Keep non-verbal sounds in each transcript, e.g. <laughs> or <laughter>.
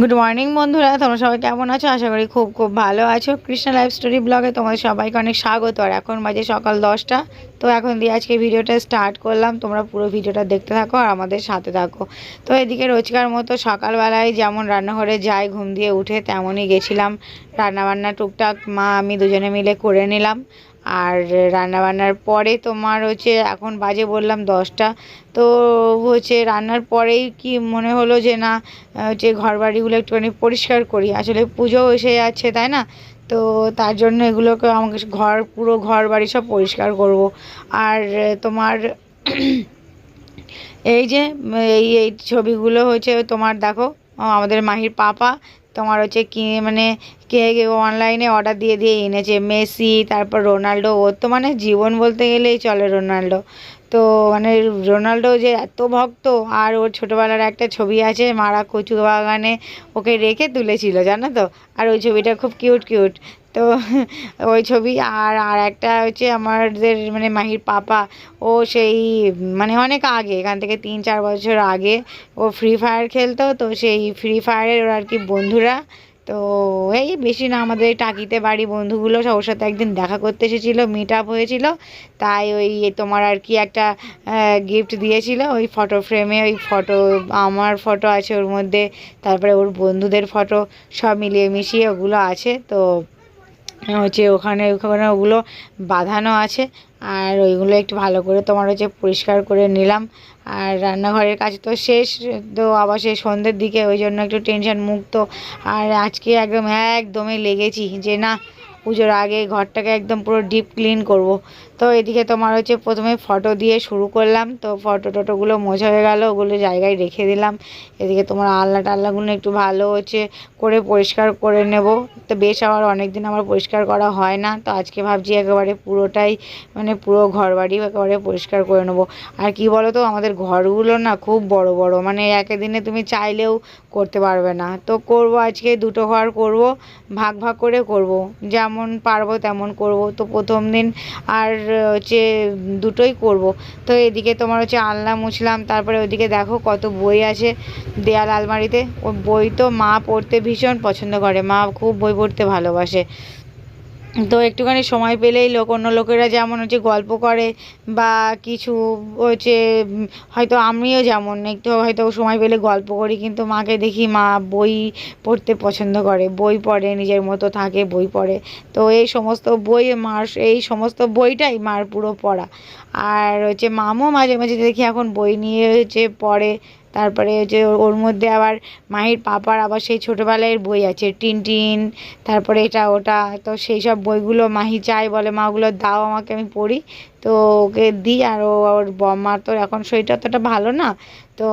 Good morning বন্ধুরা। তোমরা সবাই কেমন আছো? আশা করি খুব খুব ভালো আছো। কৃষ্ণা লাইফ স্টোরি ব্লগে তোমাদের সবাইকে অনেক স্বাগত। আর এখন বাজে সকাল দশটা। তো এখন দিয়ে আজকে ভিডিওটা স্টার্ট করলাম। তোমরা পুরো ভিডিওটা দেখতে থাকো আর আমাদের সাথে থাকো। তো এদিকে রোজকার মতো সকালবেলায় যেমন রান্নাঘরে যাই, ঘুম দিয়ে উঠে তেমনই গেছিলাম। রান্নাবান্না টুকটাক মা, আমি দুজনে মিলে করে নিলাম। আর রান্নাবান্নার পরে তোমার হচ্ছে, এখন বাজে বললাম দশটা, তো হচ্ছে রান্নার পরেই কি মনে হলো যে না, হচ্ছে ঘর বাড়িগুলো একটুখানি পরিষ্কার করি। আসলে পুজো এসে যাচ্ছে, তাই না? তো তার জন্য এগুলোকে আমাকে ঘর, পুরো ঘর বাড়ি সব পরিষ্কার করব। আর তোমার এই যে, এই এই ছবিগুলো হচ্ছে তোমার দেখো, আমাদের মাহির পাপা তোমার হচ্ছে কি মানে কে অনলাইনে অর্ডার দিয়ে দিয়ে এনেছে, মেসি, তারপর রোনাল্ডো ওর তো মানে জীবন বলতে গেলেই চলে রোনাল্ডো। তো মানে রোনাল্ডো যে এত ভক্ত, আর ওর ছোটোবেলার একটা ছবি আছে, মারা কচু বাগানে ওকে রেখে তুলেছিল, জানো তো? আর ওই ছবিটা খুব কিউট কিউট তো ওই ছবি আর আর একটা হচ্ছে আমাদের মানে মাহির পাপা। ও সেই মানে অনেক আগে, এখান থেকে তিন, চার বছর আগে ও ফ্রি ফায়ার খেলতো। তো সেই ফ্রি ফায়ারের ওর আর কি বন্ধুরা। তো এই বেশি না, আমাদের টাকিতে বাড়ি বন্ধুগুলো ওর সাথে একদিন দেখা করতে এসেছিল মিট আপ হয়েছিল। তাই ওই তোমার আর কি একটা গিফট দিয়েছিল। ওই ফটো ফ্রেমে ওই ফটো আমার ফটো আছে ওর মধ্যে। তারপরে ওর বন্ধুদের ফটো সব মিলিয়ে মিশিয়ে ওগুলো আছে। তো হচ্ছে ওখানে ওখানে ওগুলো বাঁধানো আছে। আর ওইগুলো একটু ভালো করে তোমার হচ্ছে পরিষ্কার করে নিলাম। আর রান্নাঘরের কাজ তো শেষ, তো আবার সেই সন্ধ্যের দিকে ওই জন্য একটু টেনশন মুক্ত। আর আজকে একদম, একদমই লেগেছি যে না পুজোর আগে ঘরটাকে একদম পুরো ডিপ ক্লিন করব। তো এদিকে তোমার হচ্ছে প্রথমে ফটো দিয়ে শুরু করলাম। তো ফটো টটোগুলো মোছা হয়ে গেল, ওগুলো জায়গায় রেখে দিলাম। এদিকে তোমার আলনা টাল্লাগুলো একটু ভালো হচ্ছে করে পরিষ্কার করে নেব। তো বেশ আবার অনেক দিন আমার পরিষ্কার করা হয় না। তো আজকে ভাবছি একেবারে পুরোটাই মানে পুরো ঘর বাড়ি একেবারে পরিষ্কার করে নেব। আর কি বলো তো আমাদের ঘরগুলো না খুব বড় বড়। মানে একে দিনে তুমি চাইলেও করতে পারবে না। তো করব আজকে, দুটো ঘর করব, ভাগ ভাগ করে করব। যেমন পারব, তেমন করব। তো প্রথম দিন আর, হচ্ছে দুটোই করব। তো এদিকে তোমার হচ্ছে আলনা মুছলাম, তারপরে ওদিকে দেখো কত বই আছে দেয়াল আলমারিতে। ও বই তো মা পড়তে ভীষণ পছন্দ করে। মা খুব বই পড়তে ভালোবাসে। তো একটুখানি সময় পেলেই লোক, অন্য লোকেরা যেমন হচ্ছে গল্প করে বা কিছু হচ্ছে, হয়তো আমিও যেমন একটু হয়তো সময় পেলে গল্প করি, কিন্তু মাকে দেখি মা বই পড়তে পছন্দ করে, বই পড়ে, নিজের মতো থাকে, বই পড়ে। তো এই সমস্ত বই মার, এই সমস্ত বইটাই মার পুরো পড়া। আর হচ্ছে মামও মাঝে মাঝে দেখি এখন বই নিয়ে হচ্ছে পড়ে তারপরে হচ্ছে ওর মধ্যে আবার মাহির পাপার আবার সেই ছোটোবেলায় বই আছে, টিনটিন, তারপরে এটা ওটা, তো সেই সব বইগুলো মাহি চাই বলে, মা, ওগুলো দাও আমাকে, আমি পড়ি। তো ওকে দিই আর ও ওর বম্মার তো এখন শরীরটা অতটা ভালো না, তো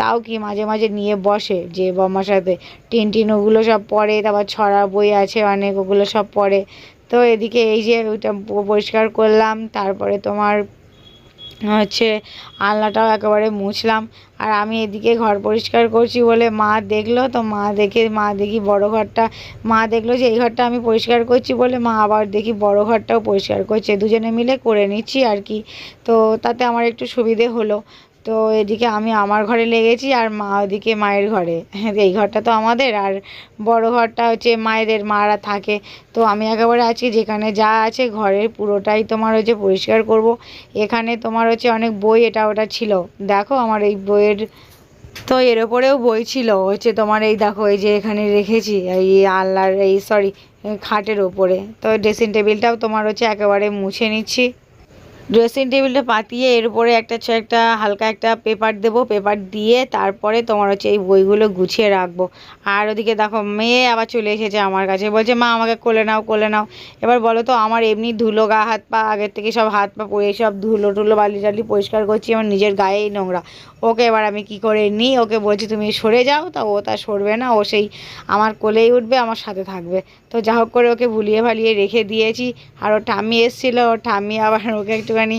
তাও কি মাঝে মাঝে নিয়ে বসে যে বম্মার সাথে। টিনটিন ওগুলো সব পড়ে, তারপর ছড়া বই আছে অনেক, ওগুলো সব পড়ে। তো এদিকে এই যে ওইটা পরিষ্কার করলাম, তারপরে তোমার হচ্ছে আলনাটাও একেবারে মুছলাম। আর আমি এদিকে ঘর পরিষ্কার করছি বলে মা দেখল, তো মা দেখে, মা দেখি বড় ঘরটা। মা দেখল যে এই ঘরটা আমি পরিষ্কার করছি বলে মা আবার দেখি বড় ঘরটাও পরিষ্কার করছে। দুজনে মিলে করে নিচ্ছি আর কি। তো তাতে আমার একটু সুবিধে হলো। তো এদিকে আমি আমার ঘরে লেগেছি আর মা ওদিকে মায়ের ঘরে। <laughs> এই ঘরটা তো আমাদের আর বড় ঘরটা হচ্ছে মায়েদের, মারা থাকে। তো আমি একেবারে আছি যেখানে যা আছে ঘরের পুরোটাই তোমার হচ্ছে পরিষ্কার করব। এখানে তোমার হচ্ছে অনেক বই এটা ওটা ছিল। দেখো আমার এই বইয়ের তো এর ওপরেও বই ছিল। হচ্ছে তোমার এই দেখো এই যে এখানে রেখেছি, এই আল্লাহর এই সরি খাটের ওপরে। তো ড্রেসিং টেবিলটাও তোমার হচ্ছে একেবারে মুছে নিচ্ছি। ড্রেসিং টেবিলটা পাতিয়ে এর উপরে একটা একটা হালকা একটা পেপার দেবো পেপার দিয়ে তারপরে তোমার হচ্ছে এই বইগুলো গুছিয়ে রাখব। আর ওদিকে দেখো, মেয়ে আবার চলে এসেছে আমার কাছে। বলছে, মা, আমাকে কোলে নাও কোলে নাও। এবার বলো তো, আমার এমনি ধুলো গা, হাত পা, আগের থেকে সব হাত পা পরে সব ধুলো টুলো বালি টালি পরিষ্কার করছি, আমার নিজের গায়েই নোংরা। ওকে এবার আমি কি করে নিই? ওকে বলছি, তুমি সরে যাও। তা ও তা সরবে না, ও সেই আমার কোলেই উঠবে, আমার সাথে থাকবে। তো যা হোক করে ওকে ভুলিয়ে ভালিয়ে রেখে দিয়েছি। আর ও ঠাম্মি এসেছিল, ও ঠাম্মি আবার ওকে একটুখানি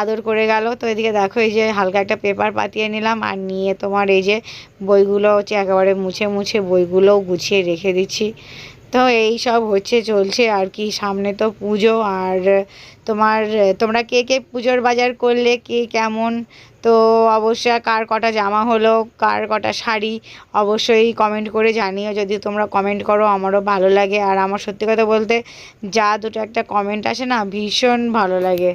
আদর করে গেল। তো এদিকে দেখো, এই যে হালকা একটা পেপার পাতিয়ে নিলাম আর নিয়ে তোমার এই যে বইগুলো হচ্ছে একেবারে মুছে মুছে বইগুলোও গুছিয়ে রেখে দিচ্ছি। তো এই সব হচ্ছে, চলছে আর কি। সামনে তো পুজো আর তোমার, তোমরা কে কে পুজোর বাজার করলে, কে কেমন? তো অবশ্যই কার কটা জামা হলো, কার কটা শাড়ি, অবশ্যই কমেন্ট করে জানিও। যদি তোমরা কমেন্ট করো, আমারও ভালো লাগে। আর আমার সত্যি কথা বলতে, যা দুটো একটা কমেন্ট আসে না, ভীষণ ভালো লাগে।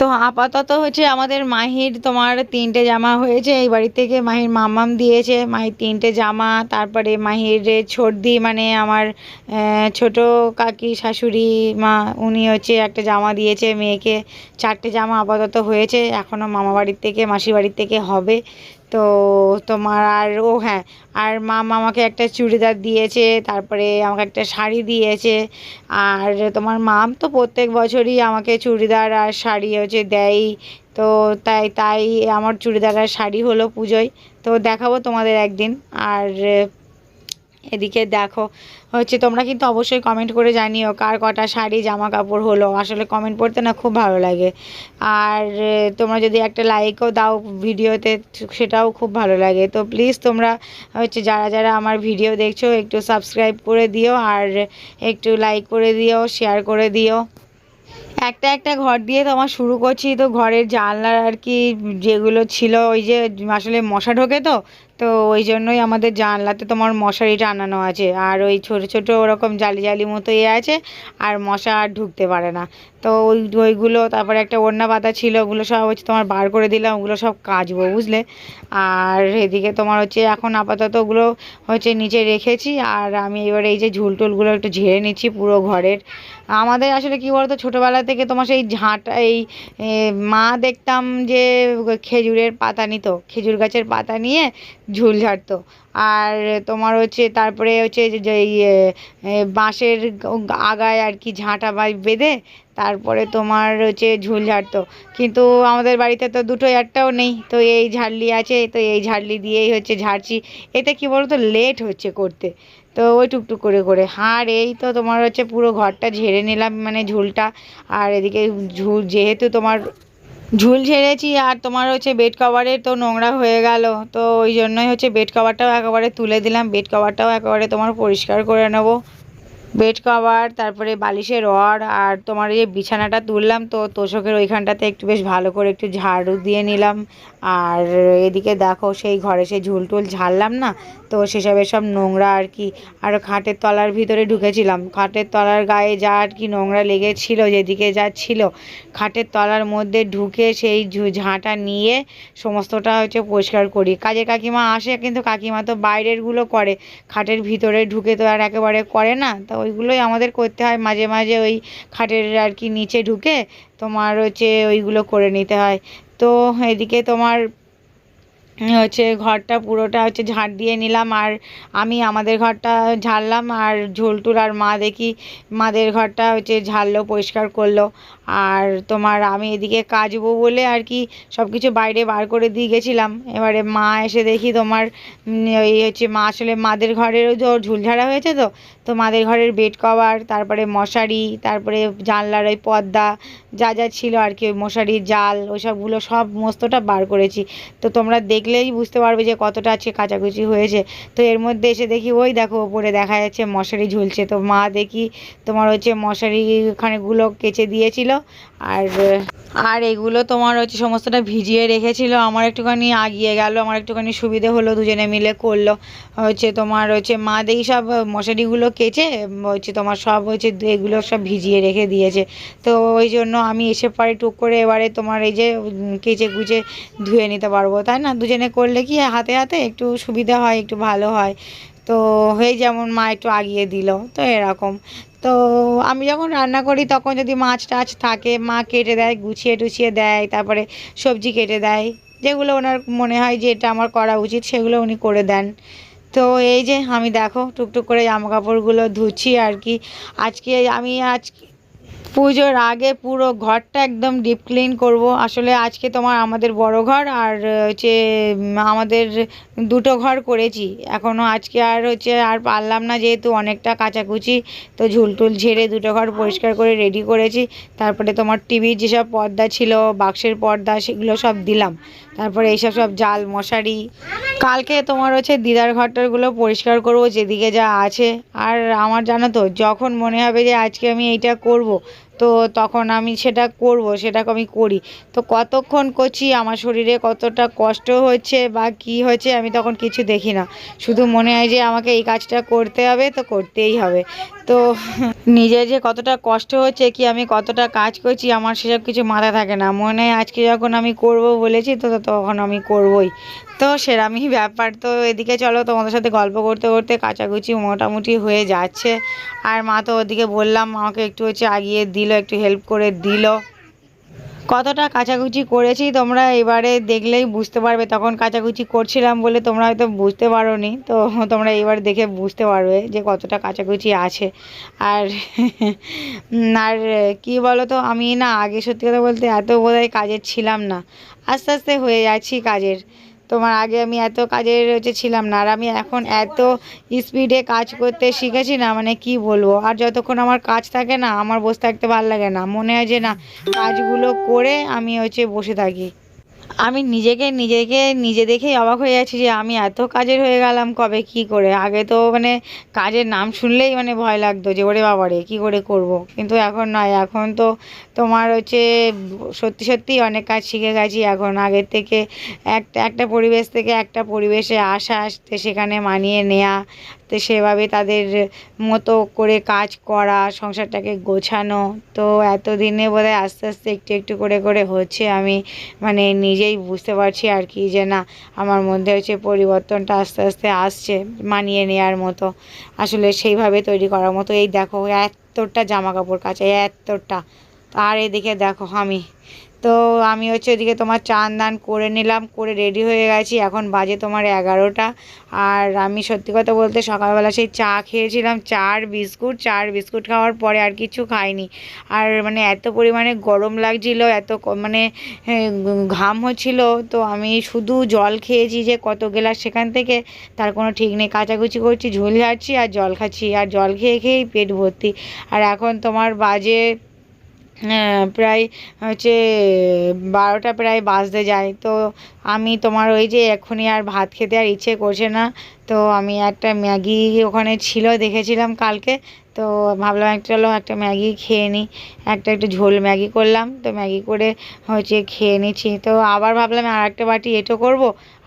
তো আপাতত হচ্ছে আমাদের মাহির তোমার তিনটে জামা হয়েছে। এই বাড়ি থেকে মাহির মামাম দিয়েছে। মাহির তিনটে জামা, তারপরে মাহির ছর্দি মানে আমার ছোট কাকি শাশুড়ি মা, উনি হচ্ছে একটা জামা দিয়েছে মেয়েকে। চারটে জামা আপাতত হয়েছে। এখনও মামা বাড়ির থেকে মাসি বাড়ির থেকে হবে। তো তোমার আর, ও হ্যাঁ আর মা আমাকে একটা চুড়িদার দিয়েছে, তারপরে আমাকে একটা শাড়ি দিয়েছে, আর তোমার মাম তো প্রত্যেক বছরই আমাকে চুড়িদার আর শাড়ি হচ্ছে দেয় তো তাই তাই আমার চুড়িদার আর শাড়ি হলো পুজোয়, তো দেখাবো তোমাদের একদিন, আর এদিকে দেখো, হচ্ছে তোমরা কিন্তু অবশ্যই কমেন্ট করে জানিও কার কটা শাড়ি জামা কাপড় হলো। আসলে কমেন্ট পড়তে না খুব ভালো লাগে। আর তোমরা যদি একটা লাইকও দাও ভিডিওতে, সেটাও খুব ভালো লাগে। তো প্লিজ তোমরা হচ্ছে যারা যারা আমার ভিডিও দেখছ, একটু সাবস্ক্রাইব করে দিও আর একটু লাইক করে দিও শেয়ার করে দিও। একটা একটা ঘর দিয়ে তোমার শুরু করছি। তো ঘরের জানলার আর কি যেগুলো ছিল, ওই যে আসলে মশা ঢোকে তো তো ওই জন্যই আমাদের জানলাতে তোমার মশারি টানানো আছে। আর ওই ছোট ছোট ওরকম জালি জালি মতো ইয়ে আছে, আর মশা আর ঢুকতে পারে না। তো ওই ওইগুলো, তারপরে একটা ওড়না পাতা ছিল, ওগুলো সব হচ্ছে তোমার বার করে দিলাম, ওগুলো সব কাচবো, বুঝলে? আর এদিকে তোমার হচ্ছে এখন আপাতত ওগুলো হচ্ছে নিচে রেখেছি, আর আমি এবারে এই যে ঝুল টুলগুলো একটু ঝেড়ে নিচ্ছি পুরো ঘরের। আমাদের আসলে কি বলতো, ছোটোবেলা থেকে তোমার সেই ঝাঁটা, এই মা দেখতাম যে খেজুরের পাতা নিত, খেজুর গাছের পাতা নিয়ে। ঝুল ঝাড়তো। আর তোমার হচ্ছে, তারপরে হচ্ছে যে ইয়ে বাঁশের আগায় আর কি ঝাঁটা বা বেঁধে, তারপরে তোমার হচ্ছে ঝুল ঝাড়তো। কিন্তু আমাদের বাড়িতে তো দুটো একটাও নেই। তো এই ঝাড়লি আছে, তো এই ঝাড়লি দিয়েই হচ্ছে ঝাড়ছি। এতে কি বলতো লেট হচ্ছে করতে। তো ওই টুকটুক করে করে। আর এই তো তোমার হচ্ছে পুরো ঘরটা ঝেড়ে নিলাম মানে ঝুলটা। আর এদিকে ঝুল, যেহেতু তোমার ঝুল ঝেড়েছি আর তোমার হচ্ছে বেড কভারে তো নোংরা হয়ে গেল। তো ওই জন্যই হচ্ছে বেড কভারটাও একেবারে তুলে দিলাম। বেড কভারটাও একেবারে তোমার পরিষ্কার করে নেব। বেড কভার তারপরে বালিশের রড আর তোমার এই বিছানাটা তুললাম তো তোষকের ওইখানটাতে একটু বেশ ভালো করে একটু ঝাড়ু দিয়ে নিলাম। আর এদিকে দেখো সেই ঘরে সেই ঝুল টুল ঝাড়লাম না, তো সেসবের সব নোংরা আর কি। আর খাটের তলার ভিতরে ঢুকেছিলাম। খাটের তলার গায়ে যা আর কি নোংরা লেগেছিল, যেদিকে যা ছিল, খাটের তলার মধ্যে ঢুকে সেই ঝাঁটা নিয়ে সমস্তটা হচ্ছে পরিষ্কার করি। কাজে কাকিমা আসে, কিন্তু কাকিমা তো বাইরেরগুলো করে। খাটের ভিতরে ঢুকে তো আর একেবারে করে না, তো ওইগুলোই আমাদের করতে হয়। মাঝে মাঝে ওই খাটের আর কি নিচে ঢুকে তোমার হচ্ছে ওইগুলো করে নিতে হয়। তো এদিকে তোমার হচ্ছে ঘরটা পুরোটা হচ্ছে ঝাড় দিয়ে নিলাম আর আমি আমাদের ঘরটা ঝাড়লাম আর ঝোলটুল আর মা দেখি মাদের ঘরটা হচ্ছে ঝাড়লো, পরিষ্কার করল। আর তোমার আমি এদিকে কাজবো বলে আর কি সব কিছু বাইরে বার করে দিয়ে গেছিলাম। এবারে মা এসে দেখি তোমার এই হচ্ছে মা আসলে মাদের ঘরেরও তো ঝুল ঝাড়া হয়েছে তো তো মাদের ঘরের বেড কভার, তারপরে মশারি, তারপরে জানলার ওই পর্দা, যা যা ছিল আর কি, ওই মশারির জাল, ওইসবগুলো সব মস্তটা বার করেছি। তো তোমরা দেখলেই বুঝতে পারবে যে কতটা আজকে কাচাকুচি হয়েছে। তো এর মধ্যে এসে দেখি, ওই দেখো, ওপরে দেখা যাচ্ছে মশারি ঝুলছে। তো মা দেখি, তোমার হচ্ছে মশারি ওখানেগুলো কেচে দিয়েছিল আর আর এগুলো তোমার হচ্ছে সমস্তটা ভিজিয়ে রেখেছিল। আমার একটুখানি আগিয়ে গেল, আমার একটুখানি সুবিধে হলো, দুজনে মিলে করল। হচ্ছে তোমার হচ্ছে মা দেখি সব মশারিগুলো কেচে, হচ্ছে তোমার সব হচ্ছে এগুলো সব ভিজিয়ে রেখে দিয়েছে। তো ওই জন্য আমি এসে পরে টুক করে এবারে তোমার এই যে কেচে কুচে ধুয়ে নিতে পারব, তাই না? দুজনে করলে কি হাতে হাতে একটু সুবিধা হয়, একটু ভালো হয়। তো হয়ে যেমন মা একটু আগিয়ে দিল, তো এরকম। তো আমি যখন রান্না করি তখন যদি মাছ টাছ থাকে, মা কেটে দেয়, গুছিয়ে টুছিয়ে দেয়, তারপরে সবজি কেটে দেয়। যেগুলো ওনার মনে হয় যে এটা আমার করা উচিত, সেগুলো উনি করে দেন। তো এই যে আমি দেখো টুকটুক করে জামা কাপড়গুলো ধুচ্ছি আর কি। আজকে আমি আজ পুজোর আগে পুরো ঘরটা একদম ডিপ ক্লিন করব। আসলে আজকে তোমার আমাদের বড় ঘর আর হচ্ছে আমাদের দুটো ঘর করেছি। এখনও আজকে আর হচ্ছে আর পারলাম না যেহেতু অনেকটা কাচাকুচি, তো ঝুলটুল ঝেড়ে দুটো ঘর পরিষ্কার করে রেডি করেছি। তারপরে তোমার টিভির যেসব পর্দা ছিল, বাক্সের পর্দা, সেগুলো সব দিলাম। তারপরে এইসব সব জাল, মশারি। কালকে তোমার হচ্ছে দিদার ঘরটারগুলো পরিষ্কার করব, যেদিকে যা আছে। আর আমার জানো তো, যখন মনে হবে যে আজকে আমি এইটা করব তো তখন আমি সেটা করব, সেটাকে আমি করি। তো কতক্ষণ করছি, আমার শরীরে কতটা কষ্ট হচ্ছে বা কি হচ্ছে আমি তখন কিছু দেখি না। শুধু মনে হয় যে আমাকে এই কাজটা করতে হবে, তো করতেই হবে। তো নিজের যে কতটা কষ্ট হচ্ছে, কি আমি কতটা কাজ করছি, আমার সেসব কিছু মাথা থাকে না। মনে হয় আজকে যখন আমি করব বলেছি, তো তখন আমি করবই। তো সেরামই ব্যাপার। তো এদিকে চলো তোমাদের সাথে গল্প করতে করতে কাচাকুচি মোটামুটি হয়ে যাচ্ছে। আর মা তো ওদিকে বললাম, আমাকে একটু হচ্ছে আগিয়ে দিল, একটু হেল্প করে দিল। কতটা কাচাকুচি করেছি তোমরা এবারে দেখলেই বুঝতে পারবে। তখন কাচাকুচি করছিলাম বলে তোমরা হয়তো বুঝতে পারো নি তো তোমরা এবার দেখে বুঝতে পারবে যে কতটা কাচাকুচি আছে। আর <laughs> আর কি বলো তো আমি না আগে সত্যি কথা বলতে এত বোধহয় কাজের ছিলাম না। আস্তে আস্তে হয়ে যাচ্ছি কাজের। তোমার আগে আমি এত কাজের হচ্ছে ছিলাম না, আর আমি এখন এত স্পিডে কাজ করতে শিখেছি না মানে কি বলব? আর যতক্ষণ আমার কাজ থাকে না, আমার বসে থাকতে ভালো লাগে না। মনে হয় যে না, কাজগুলো করে আমি হচ্ছে বসে থাকি। আমি নিজেকে নিজেকে, নিজে দেখেই অবাক হয়ে যাচ্ছি যে আমি এত কাজের হয়ে গেলাম কবে, কি করে আগে তো মানে কাজের নাম শুনলেই মানে ভয় লাগতো যে, ওরে বাবারে কী করে করব। কিন্তু এখন নয়, এখন তো তোমার হচ্ছে সত্যি সত্যি অনেক কাজ শিখে গেছি এখন আগের থেকে একটা একটা পরিবেশ থেকে একটা পরিবেশে আসা, আসতে, সেখানে মানিয়ে নেওয়া তো সেভাবে তাদের মতো করে কাজ করা, সংসারটাকে গোছানো, তো এতদিনে বোধহয় আস্তে আস্তে একটু একটু করে করে হচ্ছে। আমি মানে নিজেই বুঝতে পারছি আর কি যে না, আমার মধ্যে হচ্ছে পরিবর্তনটা আস্তে আস্তে আসছে মানিয়ে নেওয়ার মতো। আসলে সেইভাবে তৈরি করার মতো। এই দেখো, এতটা জামা কাপড় কাচা, এতটা। আর এদিকে দেখো আমি তো আমি হচ্ছে ওদিকে তোমার চান দান করে নিলাম, করে রেডি হয়ে গেছি। এখন বাজে তোমার এগারোটা। আর আমি সত্যি কথা বলতে সকালবেলা সেই চা খেয়েছিলাম, চার বিস্কুট চার বিস্কুট খাওয়ার পরে আর কিছু খাইনি। আর মানে এত পরিমাণে গরম লাগছিল, এত মানে ঘাম হচ্ছিল। তো আমি শুধু জল খেয়েছি যে কত গেলাস সেখান থেকে। তার কোনো ঠিক নেই, কাচাকুচি করছি, ঝোল ঝাড়ছি আর জল খাচ্ছি। আর জল খেয়ে খেয়েই পেট ভর্তি। আর এখন তোমার বাজে প্রায় হচ্ছে বারোটা প্রায় বাজতে যায়। তো আমি তোমার ওই যে এক্ষুনি আর ভাত খেতে আর ইচ্ছে করছে না। তো আমি একটা ম্যাগি ওখানে ছিল, দেখেছিলাম কালকে। তো ভাবলাম একটা চলো একটা ম্যাগি খেয়ে নিই। একটা একটু ঝোল ম্যাগি করলাম, তো ম্যাগি করে হচ্ছে খেয়ে নিচ্ছি। তো আবার ভাবলাম আর একটা বাটি এটো করব,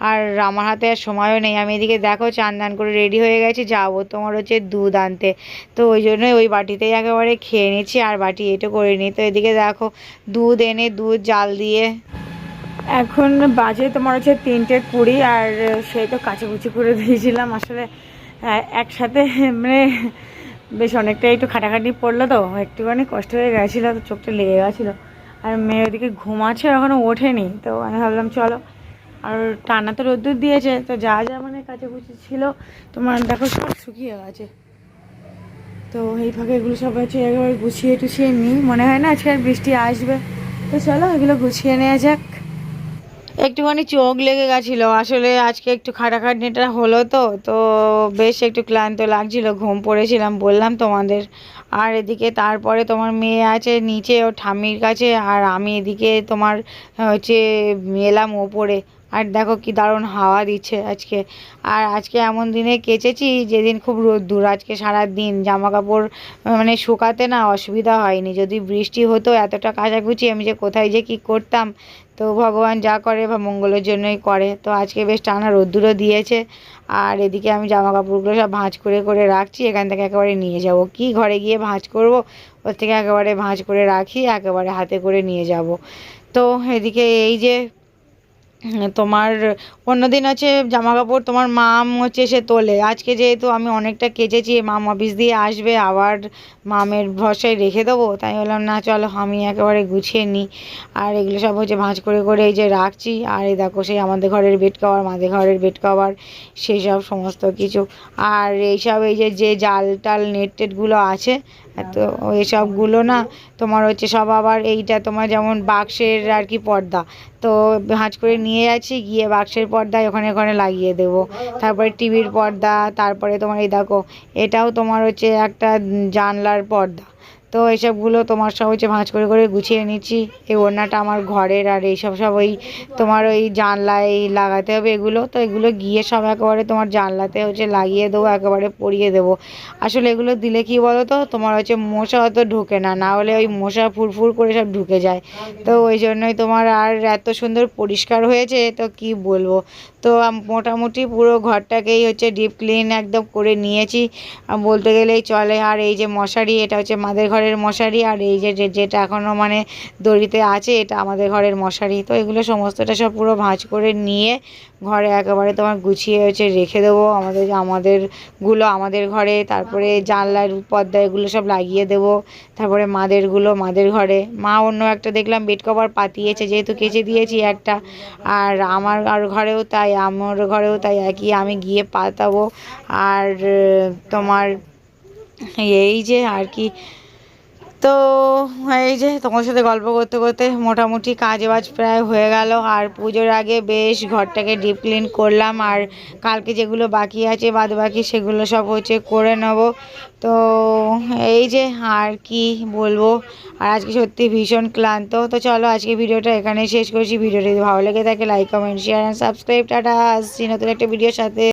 আর আমার হাতে আর সময়ও নেই। আমি এদিকে দেখো চান দান করে রেডি হয়ে গেছি, যাব তোমার হচ্ছে দুধ আনতে। তো ওই জন্যই ওই বাটিতেই একেবারে খেয়ে নিচ্ছি আর বাটি এটো করে নিই। তো এদিকে দেখো দুধ এনে দুধ জাল দিয়ে। এখন বাজে তোমার হচ্ছে তিনটে কুড়ি, আর সেই তো কাচাকুচি করে দিয়েছিলাম। আসলে একসাথে মানে বেশ অনেকটাই একটু খাটাখাটি পড়ল তো, একটুখানি কষ্ট হয়ে গেছিল, তো চোখটা লেগে গেছিল। আর মেয়ে ওদিকে ঘুমাচ্ছে এখনও ওঠেনি, তো আমি ভাবলাম চলো। আর টানা তো রোদ্দুর দিয়েছে, তো যা যা মানে কাচাকুচি ছিল, তোমার দেখো সব শুকিয়ে গেছে। তো এই ফাঁকে এগুলো সব হচ্ছে একেবারে গুছিয়ে টুছিয়ে নিই, মনে হয় না আজকে আর বৃষ্টি আসবে। তো চলো এগুলো গুছিয়ে নেওয়া যাক। একটুখানি চোখ লেগে গেছিল। আসলে আজকে একটু খাটাখাটনিটা হলো তো তো বেশ একটু ক্লান্ত লাগছিল, ঘুম পড়েছিলাম, বললাম তোমাদের। আর এদিকে তারপরে তোমার মেয়ে আছে নিচে ও ঠাম্মির কাছে, আর আমি এদিকে তোমার, হচ্ছে, এলাম ওপরে। আর দেখো কি দারুণ হাওয়া দিচ্ছে আজকে। আর আজকে এমন দিনে কেচেছি যেদিন খুব রোদ্দুর, আজকে সারা দিন জামা কাপড় মানে শুকাতে না অসুবিধা হয়নি। যদি বৃষ্টি হতো এতটা কাচাকুচি, আমি যে কোথায় যে কি করতাম, তো ভগবান যা করে বা মঙ্গলের জন্যই করে। তো আজকে বেশ টানা রোদ্দুরও দিয়েছে। আর এদিকে আমি জামা কাপড়গুলো সব ভাঁজ করে করে রাখছি, এখান থেকে একেবারে নিয়ে যাব। কি ঘরে গিয়ে ভাঁজ করব, ওর থেকে একেবারে ভাঁজ করে রাখি, একেবারে হাতে করে নিয়ে যাব। তো এদিকে এই যে তোমার অন্য দিন হচ্ছে জামা কাপড় তোমার মাম হচ্ছে সে তোলে। আজকে যেহেতু আমি অনেকটা কেচেছি, মাম অফিস দিয়ে আসবে, আবার মামের ভরসায় রেখে দেবো, তাই বললাম, না, চলো, আমি একেবারে গুছিয়ে নিই। আর এগুলো সব হচ্ছে ভাঁজ করে করে এই যে রাখছি, আর এই দেখো সেই আমাদের ঘরের বেড কভার মাদের ঘরের বেড কভার সেই সব সমস্ত কিছু। আর এইসব এই যে যে জাল টাল নেট টেটগুলো আছে তো এসবগুলো না তোমার হচ্ছে সব আবার এইটা তোমার যেমন বাক্সের আর কি পর্দা। তো ভাঁজ করে নিয়ে যাচ্ছি, গিয়ে বাক্সের পর্দায় ওখানে ওখানে লাগিয়ে দেব। তারপরে টিভির পর্দা, তারপরে তোমার এই দেখো, এটাও তোমার হচ্ছে একটা জানলার পর্দা। তো এইসবগুলো তোমার সব হচ্ছে ভাঁজ করে করে গুছিয়ে নিচ্ছি। এই ওড়নাটা আমার ঘরের আর এইসব সব ওই তোমার ওই জানলায় লাগাতে হবে এগুলো। তো এগুলো গিয়ে সব একেবারে তোমার জানলাতে হচ্ছে লাগিয়ে দেবো, একেবারে পরিয়ে দেবো। আসলে এগুলো দিলে কি বলো তো তোমার হচ্ছে মশা অত ঢোকে না না হলে ওই মশা ফুরফুর করে সব ঢুকে যায়। তো ওই জন্যই তোমার আর এত সুন্দর পরিষ্কার হয়েছে, তো কি বলব? তো মোটামুটি পুরো ঘরটাকেই হচ্ছে ডিপ ক্লিন একদম করে নিয়েছি। বলতে গেলেই চলে, আর এই যে মশারি, এটা হচ্ছে মাদের ঘরের মশারি, আর এই যে- যেটা এখনও মানে দড়িতে আছে, এটা আমাদের ঘরের মশারি। তো এগুলো সমস্তটা সব পুরো ভাঁজ করে নিয়ে ঘরে একেবারে তোমার গুছিয়ে হচ্ছে রেখে দেবো। আমাদের, আমাদেরগুলো আমাদের ঘরে, তারপরে জানলার পর্দা এগুলো সব লাগিয়ে দেবো। তারপরে মাদেরগুলো মাদের ঘরে। মা অন্য একটা দেখলাম বেড কভার পাতিয়েছে, যেহেতু কেচে দিয়েছি একটা। আর আমার, আর ঘরেও তাই, আমার ঘরেও তাই একই, আমি গিয়ে পাতাবো। আর, তোমার এই যে আর কি তো এই যে তোমার সাথে গল্প করতে করতে মোটামুটি কাজ বাজ প্রায় হয়ে গেল। আর পুজোর আগে বেশ ঘরটাকে ডিপ ক্লিন করলাম, আর কালকে যেগুলো বাকি আছে বাদ বাকি সেগুলো সব হচ্ছে করে নেব। তো এই যে আর কি বলব, আর আজকে সত্যি ভীষণ ক্লান্ত। তো চলো আজকে ভিডিওটা এখানে শেষ করছি। ভিডিওটা যদি ভালো লেগে থাকে like comment share and subscribe tata, আসছি নতুন একটা ভিডিওর সাথে।